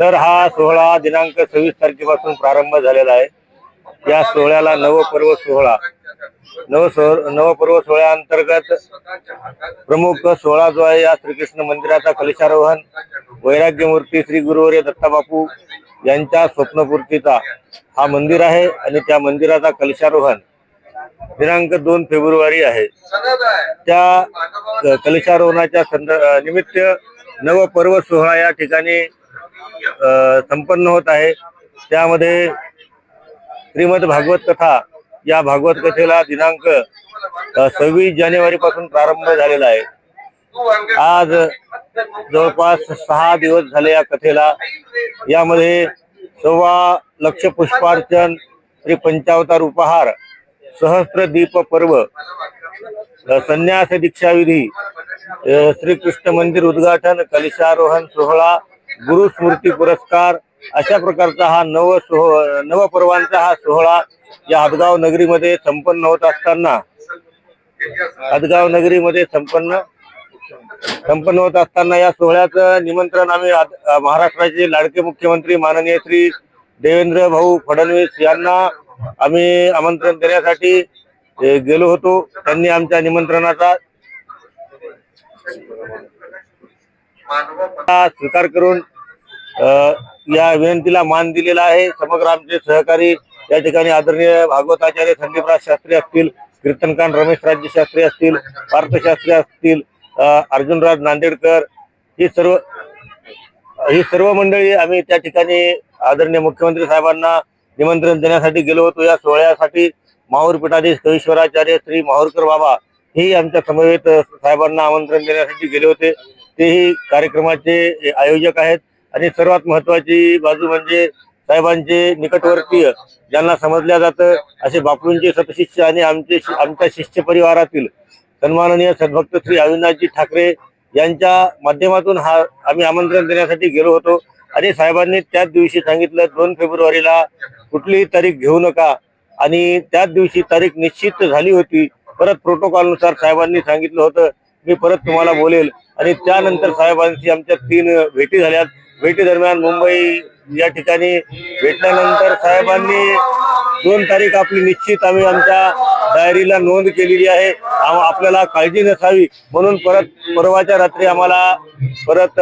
तर हा सोहळा दिनांक सव्वीस तारखेपासून प्रारंभ झालेला आहे. या सोहळ्याला नवपर्व सोहळा. नव नवपर्व सोहळ्याअंतर्गत प्रमुख सोहळा जो आहे या श्रीकृष्ण मंदिराचा कलशारोहण वैराग्य मूर्ती श्री गुरुवर्य दत्ताबापू यांच्या स्वप्नपूर्तीचा हा मंदिर आहे आणि त्या मंदिराचा कलशारोहण दिनांक दोन फेब्रुवारी आहे. त्या कलशारोहणाच्या संद निमित्त नवपर्व सोहळा या ठिकाणी संपन्न होत आहे. त्यामध्ये श्रीमद भागवत कथा या भागवत कथेला दिनांक सव्वीस जानेवारी पासून प्रारंभ झालेला आहे. आज जवळपास सहा दिवस झाले या कथेला. यामध्ये सव्वा लक्ष पुष्पार्चन श्री पंचावतार उपहार सहस्त्र दीप पर्व संन्यास दीक्षाविधी श्रीकृष्ण मंदिर उद्घाटन कलशारोहण सोहळा गुरु स्मृती पुरस्कार अशा प्रकारचा हा नव सोह नवपर्वांचा हा सोहळा या हदगाव नगरीमध्ये संपन्न होत असताना हदगाव नगरीमध्ये संपन्न संपन्न होत असताना या सोहळ्याचं निमंत्रण आम्ही आद- महाराष्ट्राचे लाडके मुख्यमंत्री माननीय श्री देवेंद्र भाऊ फडणवीस यांना आम्ही आमंत्रण देण्यासाठी गेलो होतो. त्यांनी आमच्या निमंत्रणाचा स्वीकार करून या विनंतीला मान दिलेला आहे. समग्र आमचे सहकारी या ठिकाणी आदरणीय भागवताचार्य संदीपराज शास्त्री असतील कीर्तनकांड रमेश राज्य शास्त्री असतील पार्थशास्त्री असतील अर्जुनराज नांदेडकर ही सर्व ही सर्व मंडळी आम्ही त्या ठिकाणी आदरणीय मुख्यमंत्री साहेबांना निमंत्रण देण्यासाठी गेलो होतो. या सोहळ्यासाठी माहूर पीठाधीश कवीश्वराचार्य श्री माहूरकर बाबा ही आमच्या समवेत साहेबांना आमंत्रण देण्यासाठी गेले होते. तेही कार्यक्रमाचे आयोजक आहेत. आणि सर्वात महत्वाची बाजू म्हणजे साहेबांचे निकटवर्तीय ज्यांना समजल्या जातं असे बापूंचे सतशिष्य आणि आमचे आमच्या शिष्य परिवारातील सन्माननीय सद्भक्त श्री अविनाथजी ठाकरे यांच्या माध्यमातून हा आम्ही आमंत्रण देण्यासाठी गेलो होतो. आणि साहेबांनी त्याच दिवशी सांगितलं दोन फेब्रुवारीला कुठलीही तारीख घेऊ नका. आणि त्याच दिवशी तारीख निश्चित झाली होती. परत प्रोटोकॉलनुसार साहेबांनी सांगितलं होतं मी परत तुम्हाला बोलेल. आणि त्यानंतर साहेबांशी आमच्या तीन भेटी झाल्यात. भेटी दरम्यान मुंबई या ठिकाणी भेटल्यानंतर साहेबांनी दोन तारीख आपली निश्चित आम्ही आमच्या डायरीला नोंद केलेली आहे. आपल्याला काळजी नसावी म्हणून परत परवाच्या रात्री आम्हाला परत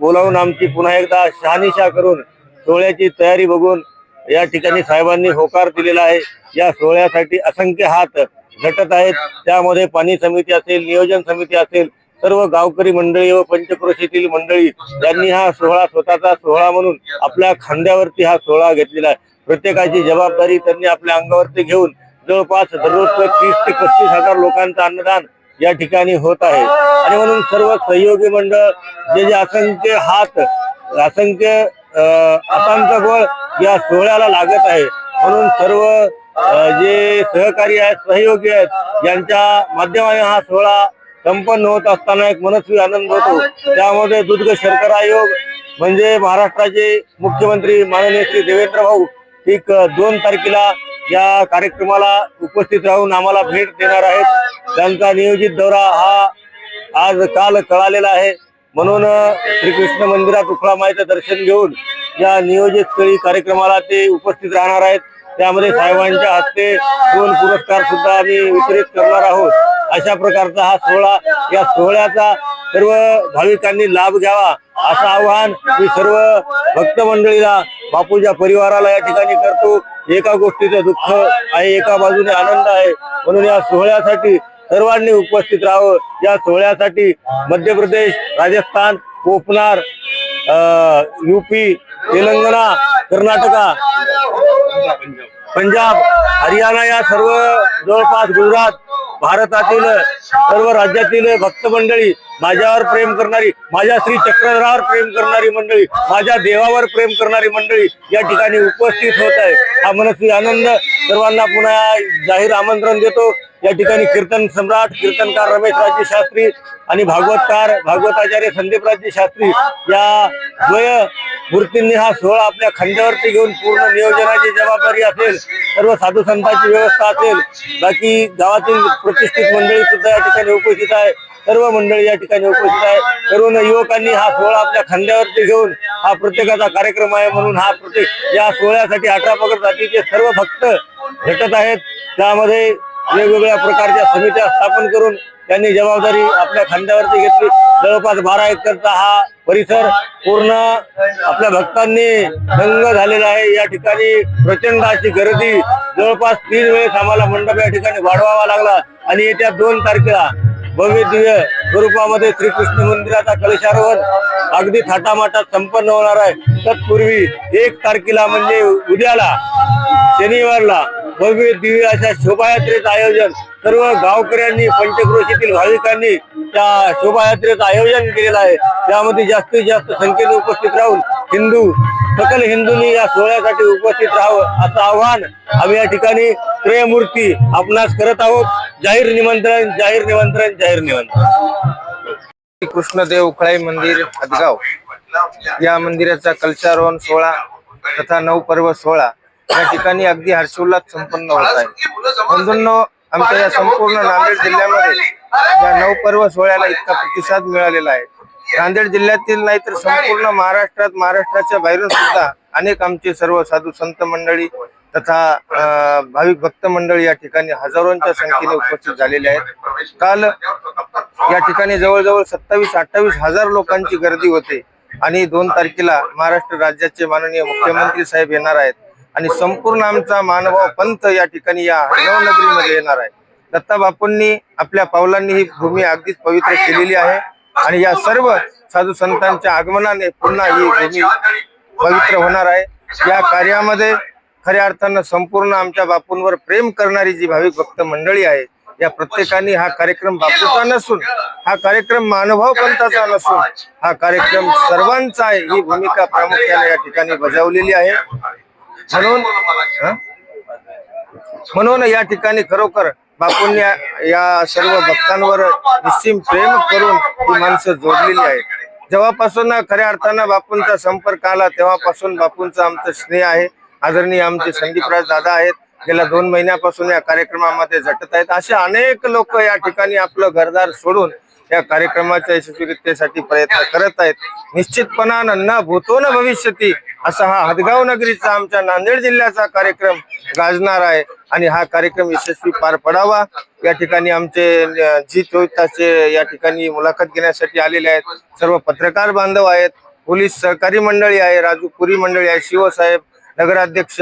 बोलावून आमची पुन्हा एकदा शहानिशा करून सोहळ्याची तयारी बघून या ठिकाणी साहेबांनी होकार दिलेला आहे. या सोहळ्यासाठी असंख्य हात झटत आहेत. त्यामध्ये पाणी समिती असेल नियोजन समिती असेल सर्व गावकरी मंडळी व पंचक्रोशीतील मंडळी यांनी हा सोहळा स्वतःचा सोहळा म्हणून आपल्या खांद्यावरती हा सोहळा घेतलेला आहे. प्रत्येकाची जबाबदारी त्यांनी आपल्या अंगावरती घेऊन जवळपास दररोज तीस ते पस्तीस हजार लोकांचं अन्नदान या ठिकाणी होत आहे. आणि म्हणून सर्व सहयोगी मंडळ जे जे असंख्य हात असंख्य अं, हातांचा बळ या सोहळ्याला लागत आहे. म्हणून सर्व जे सहकारी आहेत सहयोगी आहेत यांच्या माध्यमाने हा सोहळा संपन्न होत असताना एक मनस्वी आनंद होतो. त्यामध्ये दुर्ग शर्कर आयोग म्हणजे महाराष्ट्राचे मुख्यमंत्री माननीय श्री देवेंद्र भाऊ एक दोन तारखेला या कार्यक्रमाला उपस्थित राहून आम्हाला भेट देणार आहेत. त्यांचा नियोजित दौरा हा आज काल कळालेला आहे. म्हणून श्रीकृष्ण मंदिरात उखळा माईचं दर्शन घेऊन या नियोजित स्थळी कार्यक्रमाला ते उपस्थित राहणार आहेत. त्यामध्ये साहेबांच्या हस्ते दोन पुरस्कार सुद्धा आम्ही वितरित करणार आहोत. अशा प्रकारचा हा सोहळा या सोहळ्याचा सर्व भाविकांनी लाभ घ्यावा असं आवाहन मी सर्व भक्त मंडळीला बापूच्या परिवाराला या ठिकाणी करतो. एका गोष्टीचं दुःख आहे एका बाजूने आनंद आहे. म्हणून या सोहळ्यासाठी सर्वांनी उपस्थित राहावं. या सोहळ्यासाठी मध्य प्रदेश राजस्थान कोकणार युपी तेलंगणा कर्नाटका पंजाब हरियाणा या सर्व जवळपास गुजरात भारतातील सर्व राज्यातील भक्त मंडळी माझ्यावर प्रेम करणारी माझ्या श्री चक्रधरावर प्रेम करणारी मंडळी माझ्या देवावर प्रेम करणारी मंडळी या ठिकाणी उपस्थित होत आहे. हा मनस्वी आनंद सर्वांना पुन्हा जाहीर आमंत्रण देतो. या ठिकाणी कीर्तन सम्राट कीर्तनकार रमेश राज्य शास्त्री आणि भागवतकार भागवताचार्य संदीप राज्य शास्त्री या द्वय मूर्तींनी हा सोहळा आपल्या खांद्यावरती घेऊन पूर्ण नियोजनाची जबाबदारी असेल सर्व साधू संतांची व्यवस्था असेल बाकी गावातील प्रतिष्ठित मंडळी सुद्धा या ठिकाणी उपस्थित आहे सर्व मंडळी या ठिकाणी उपस्थित आहे. तरुण युवकांनी हा सोहळा आपल्या खांद्यावरती घेऊन हा प्रत्येकाचा कार्यक्रम आहे म्हणून हा प्रत्येक या सोहळ्यासाठी अठरा पगड जातीचे सर्व भक्त भेटत आहेत. त्यामध्ये वेगवेगळ्या प्रकारच्या समित्या स्थापन करून त्यांनी जबाबदारी आपल्या खांद्यावरती घेतली. जवळपास बारा एकरचा हा परिसर पूर्ण आपल्या भक्तांनी दंग झालेला आहे. या ठिकाणी प्रचंड अशी गर्दी. जवळपास तीन वेळेस आम्हाला मंडप या ठिकाणी वाढवावा लागला. आणि येत्या दोन तारखेला भव्य दिव्य स्वरूपामध्ये श्रीकृष्ण मंदिराचा कलशारोहण अगदी थाटामाटात संपन्न होणार आहे. तत्पूर्वी एक तारखेला म्हणजे उद्याला शनिवारला भव्य दिव्य अशा शोभायात्रेचं आयोजन सर्व गावकऱ्यांनी पंचक्रोशीतील भाविकांनी त्या शोभायात्रेचं आयोजन केलेलं आहे. त्यामध्ये जास्तीत जास्त संख्येने उपस्थित राहून हिंदू सकल हिंदूंनी या सोहळ्यासाठी उपस्थित राहावं असं आव्हान आम्ही या ठिकाणी त्रयमूर्ती आपणास करत आहोत. जाहीर निमंत्रण जाहीर निमंत्रण जाहीर निमंत्रण. कृष्णदेव उखळाई मंदिर हदगाव. या मंदिराचा कल्चारोहण सोहळा तथा नवपर्व सोहळा या ठिकाणी अगदी हर्षोल्लास संपन्न होत आहे. बंधूंनो आमच्या या संपूर्ण नांदेड जिल्ह्यामध्ये या नवपर्व सोहळ्याला इतका प्रतिसाद मिळालेला आहे. नांदेड जिल्ह्यातील नाही तर संपूर्ण महाराष्ट्रात महाराष्ट्राच्या बाहेरून सुद्धा अनेक आमचे सर्व साधू संत मंडळी तथा भाविक भक्त मंडळी या ठिकाणी हजारोंच्या संख्येने उपस्थित झालेले आहेत. काल या ठिकाणी जवळजवळ सत्तावीस अठ्ठावीस हजार लोकांची गर्दी होते आणि दोन तारखेला महाराष्ट्र राज्याचे माननीय मुख्यमंत्री साहेब येणार आहेत. आणि संपूर्ण आमचा मानभाव पंथ या ठिकाणी या नवनगरीमध्ये येणार आहे. दत्ता बापूंनी आपल्या पावलांनी ही भूमी अगदीच पवित्र केलेली आहे. आणि या सर्व साधू संतांच्या आगमनाने पुन्हा ही भूमी पवित्र होणार आहे. या कार्यामध्ये खऱ्या अर्थानं संपूर्ण आमच्या बापूंवर प्रेम करणारी जी भाविक भक्त मंडळी आहे या प्रत्येकाने हा कार्यक्रम बापूचा नसून हा कार्यक्रम मानभाव पंथाचा नसून हा कार्यक्रम सर्वांचा आहे ही भूमिका प्रामुख्याने या ठिकाणी बजावलेली आहे. म्हणून हं? म्हणून या ठिकाणी खरोखर बापूंनी या- या सर्व भक्तांवर निश्चिम प्रेम करून ही माणसं जोडलेली आहेत. जेव्हापासून खऱ्या अर्थानं बापूंचा संपर्क आला तेव्हापासून बापूंचा आमचं स्नेह आहे. आदरणीय आमचे संदीपराज दादा आहेत. गेल्या दोन महिन्यापासून या कार्यक्रमामध्ये झटत आहेत. असे अनेक लोक या ठिकाणी आपलं घरदार सोडून या कार्यक्रमाच्या यशस्वीरित्यासाठी प्रयत्न करत आहेत. निश्चितपणानं न भूतो न भविष्यती असा हा हदगाव नगरीचा आमच्या नांदेड जिल्ह्याचा कार्यक्रम गाजणार आहे. आणि हा कार्यक्रम यशस्वी पार पडावा. या ठिकाणी आमचे जी चोविताचे चोवीस तासचे या ठिकाणी मुलाखत घेण्यासाठी आलेले आहेत. सर्व पत्रकार बांधव आहेत. पोलीस सहकारी मंडळी आहे. राजू पुरी मंडळी आहे. शिवसाहेब नगराध्यक्ष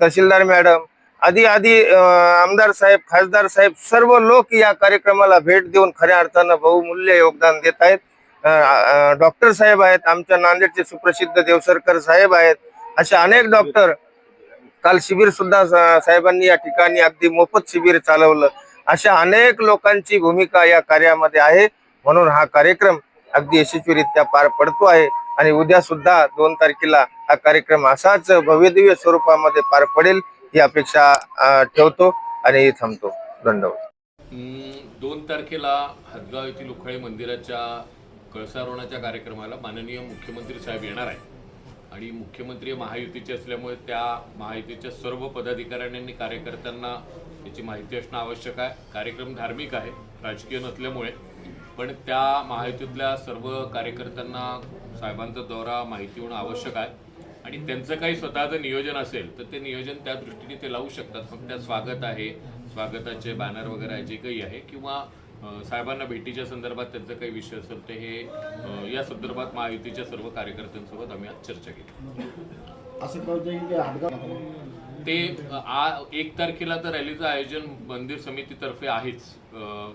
तहसीलदार मॅडम आधी आधी आमदार साहेब खासदार साहेब सर्व लोक या कार्यक्रमाला भेट देऊन खऱ्या अर्थानं बहुमूल्य योगदान देत आहेत. डॉक्टर साहेब आहेत आमच्या नांदेडचे सुप्रसिद्ध देवसरकर साहेब आहेत असे अनेक डॉक्टर काल शिबिर सुद्धा साहेबांनी या ठिकाणी अगदी मोफत शिबिर चालवलं. अशा अनेक लोकांची भूमिका या कार्यामध्ये आहे म्हणून हा कार्यक्रम अगदी यशस्वीरित्या पार पडतो आहे आणि उद्या सुद्धा दोन तारखेला हा कार्यक्रम असाच भव्यदिव्य स्वरूपामध्ये पार पडेल ही अपेक्षा ठेवतो आणि थांबतो. धन्यवाद. दोन तारखेला हदगाव येथील उखळी मंदिराच्या कळसारोहणाच्या कार्यक्रमाला माननीय मुख्यमंत्री साहेब येणार आहेत. आणि मुख्यमंत्री महायुतीचे असल्यामुळे त्या महायुतीच्या सर्व पदाधिकाऱ्यांनी कार्यकर्त्यांना याची माहिती असणं आवश्यक आहे. कार्यक्रम धार्मिक आहे राजकीय नसल्यामुळे. पण त्या महायुतीतल्या सर्व कार्यकर्त्यांना साहेबांचा दौरा माहिती होणं आवश्यक आहे. आणि त्यांचं काही स्वतःचं नियोजन असेल तर ते नियोजन त्या दृष्टीने ते लावू शकतात. फक्त त्यात स्वागत आहे. स्वागताचे बॅनर वगैरे आहे जे काही आहे. किंवा साहेबांना भेटीच्या संदर्भात त्यांचं काही विषय असेल ते हे या संदर्भात महायुतीच्या सर्व कार्यकर्त्यांसोबत आम्ही आज चर्चा केली. असं ते आ एक तारखेला तर रॅलीचं आयोजन मंदिर समितीतर्फे आहेच.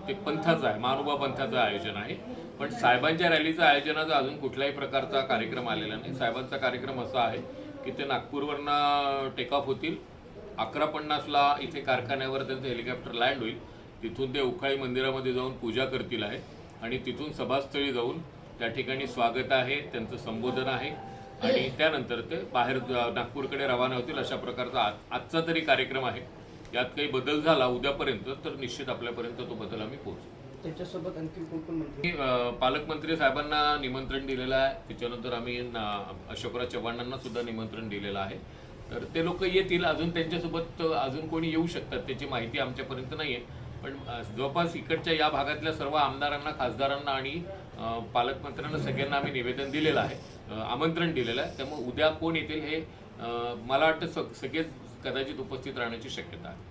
ते पंथाचं आहे महानुभा पंथाचं आयोजन आहे. पण साहेबांच्या रॅलीचं आयोजनाचा अजून कुठल्याही प्रकारचा कार्यक्रम आलेला नाही. साहेबांचा कार्यक्रम असा आहे की ते नागपूरवरनं टेक ऑफ होतील. अकरा पन्नासला इथे कारखान्यावर त्यांचं हेलिकॉप्टर लँड होईल. तिथून ते उखाळी मंदिरामध्ये जाऊन पूजा करतील आहे. आणि तिथून सभास्थळी जाऊन त्या ठिकाणी स्वागत आहे त्यांचं संबोधन आहे. आणि त्यानंतर ते बाहेर नागपूरकडे रवाना होतील अशा प्रकारचा आज- आजचा तरी कार्यक्रम आहे. यात काही बदल झाला उद्यापर्यंत तर निश्चित आपल्यापर्यंत तो बदल आम्ही पोहोचू. त्यांच्यासोबत आणखी कोण कोण मंत्री? मी, अ, पालकमंत्री साहेबांना निमंत्रण दिलेलं आहे. त्याच्यानंतर आम्ही अशोकराव चव्हाणांना सुद्धा निमंत्रण दिलेलं आहे. तर ते लोक येतील. अजून त्यांच्यासोबत अजून कोणी येऊ शकतात त्याची माहिती आमच्यापर्यंत नाही आहे पण जवळपास इकडच्या या भागातल्या सर्व आमदारांना खासदारांना आणि पालकमंत्र्यांना सगळ्यांना आम्ही निवेदन दिलेलं आहे आमंत्रण दिलेलं आहे. त्यामुळे उद्या कोण येतील हे मला वाटतं सग- सगळेच कदाचित उपस्थित राहण्याची शक्यता आहे.